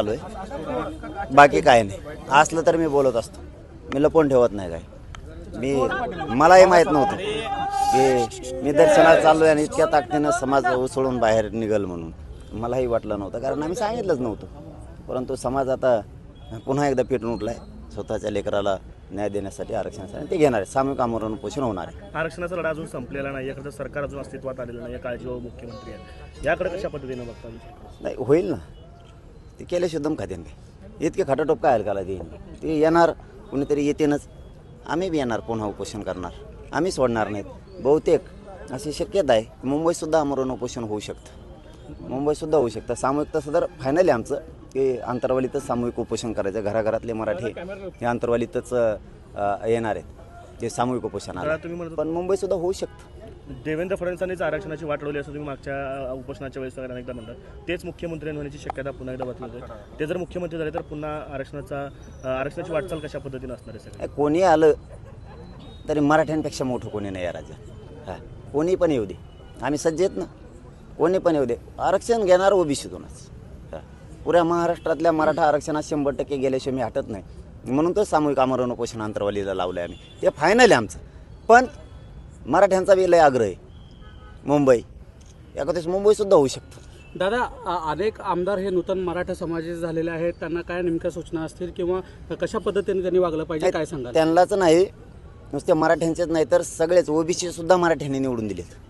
आलोय बाकी काय नाही. असलं तर मी बोलत असतो. मी लपवून ठेवत नाही काय मी मलाही माहीत नव्हतं की मी दर्शनाला चाललोय आणि इतक्या ताकदीनं समाज उसळून बाहेर निघल म्हणून. मलाही वाटलं नव्हतं कारण आम्ही सांगितलंच नव्हतं. परंतु समाज आता पुन्हा एकदा पेटून उठलाय. स्वतःच्या लेकराला न्याय देण्यासाठी आरक्षणासाठी ते घेणार आहे. सामूहिक आमरण पोषण होणार आहे. आरक्षणाचा लढा अजून संपलेला नाही. याकडे सरकार अजून अस्तित्वात आलेलं नाही. काळजी मुख्यमंत्री आहेत. याकडे कशा पद्धतीने बघता नाही होईल ना. ते केल्याशिवाय दम खात्यान काय? इतके खटाटोप काय काला ते ते येणार कुणीतरी येतेनच. आम्ही बी येणार पुन्हा उपोषण करणार? आम्ही सोडणार नाहीत. बहुतेक अशी शक्यता आहे की मुंबईतसुद्धा आमरण उपोषण होऊ शकतं. मुंबईसुद्धा होऊ शकतं. सामूहिक तसं तर फायनल आहे आमचं. की अंतरवालीतच सामूहिक उपोषण करायचं. घराघरातले मराठी हे अंतरवालीतच येणार आहेत. ते सामूहिक उपोषण दादा, तुम्ही म्हणत पण मुंबईतसुद्धा होऊ शकतं. देवेंद्र फडणवीसांनीच आरक्षणाची वाट लावली असं तुम्ही मागच्या अ, उपोषणाच्या वेळेस सगळ्यांना एकदा म्हणतात तेच मुख्यमंत्री होण्याची शक्यता पुन्हा एकदा आहे. ते जर मुख्यमंत्री झाले तर पुन्हा आरक्षणाचा अ, आरक्षणाची वाटचाल कशा पद्धतीने असणार आहे सगळं? काय कोणी आलं तरी मराठ्यांपेक्षा मोठं कोणी नाही या राज्यात. हा कोणी पण येऊ दे. आम्ही सज्ज आहेत ना. कोणी पण येऊ दे. आरक्षण घेणार ओबीसीतूनच हा पुऱ्या महाराष्ट्रातल्या मराठा आरक्षणात शंभर टक्के गेल्याशिवाय मी हटत नाही. म्हणून तर सामूहिक आमरण उपोषण अंतरवालीला लावलं आहे आम्ही. ते फायनल आहे आमचं. पण मराठ्यांचा बी लय आग्रह आहे. मुंबई. एखाद्याच मुंबईसुद्धा होऊ शकतं. दादा अ- अनेक आमदार हे नूतन मराठा समाजाचे झालेले आहेत. त्यांना काय नेमक्या सूचना असतील किंवा कशा पद्धतीने त्यांनी वागलं पाहिजे काय सांगाल? त्यांनाच नाही. नुसते मराठ्यांचेच नाही तर सगळेच ओबीसी सुद्धा मराठ्यांनी निवडून दिलेत.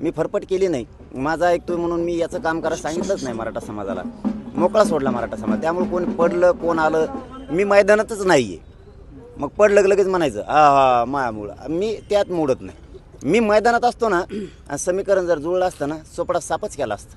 मी फरफट केली नाही. माझा ऐकतोय म्हणून मी याचं काम करायला सांगितलंच नाही मराठा समाजाला. मोकळा सोडला मराठा समाज. त्यामुळे कोण पडलं कोण आलं मी मैदानातच नाही आहे मग पडलं लगेच म्हणायचं हा हा मायामुळं. मी त्यात मोडत नाही. मी मैदानात असतो ना समीकरण जर जुळलं असतं ना सोपडा सापच केला असतं.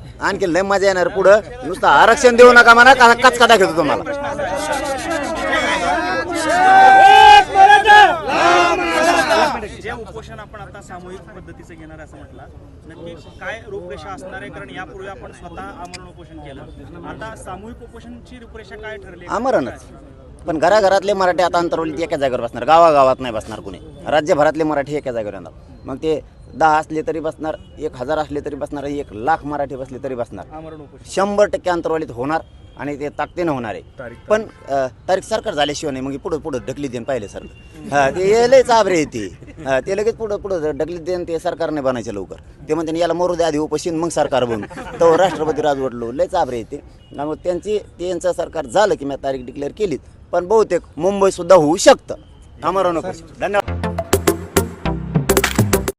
आणखी लय मजा येणार पुढं. नुसतं आरक्षण देऊ नका म्हणा का कचका दाखवतो तुम्हाला. जे उपोषण आपण आता सामूहिक पद्धतीचं घेणार असं म्हटलं नक्की काय रूपरेषा असणार आहे? कारण यापूर्वी आपण स्वतः आमरण उपोषण केलं. आता सामूहिक उपोषणची रूपरेषा काय ठरली? आमरणच. पण घराघरातले मराठी आता अंतरवली एका जागेवर बसणार. गावागावात नाही बसणार कुणी. राज्यभरातले मराठी एका जागेवर येणार. मग ते दहा असले तरी बसणार एक हजार असले तरी बसणार एक लाख मराठी बसले तरी बसणार. शंभर टक्के अंतरवालीत होणार आणि ते ताकदीनं होणार आहे. पण तारीख सरकार झाल्याशिवाय नाही मग पुढं पुढं ढकली देईन पाहिलं सर. ते लय चाबरे आहे ते. ते लगेच पुढं पुढं ढकली देईन ते सरकारने बनायचं लवकर. ते म्हणते याला मरू दे आधी उपशीन मग सरकार बनू. तो राष्ट्रपती राजवटलो लय चाबरे आहे ते. त्यामुळे त्यांची त्यांचं सरकार झालं की मी तारीख डिक्लेअर केलीच पण बहुतेक मुंबई सुद्धा होऊ शकतं. आम्हाला नको धन्यवाद.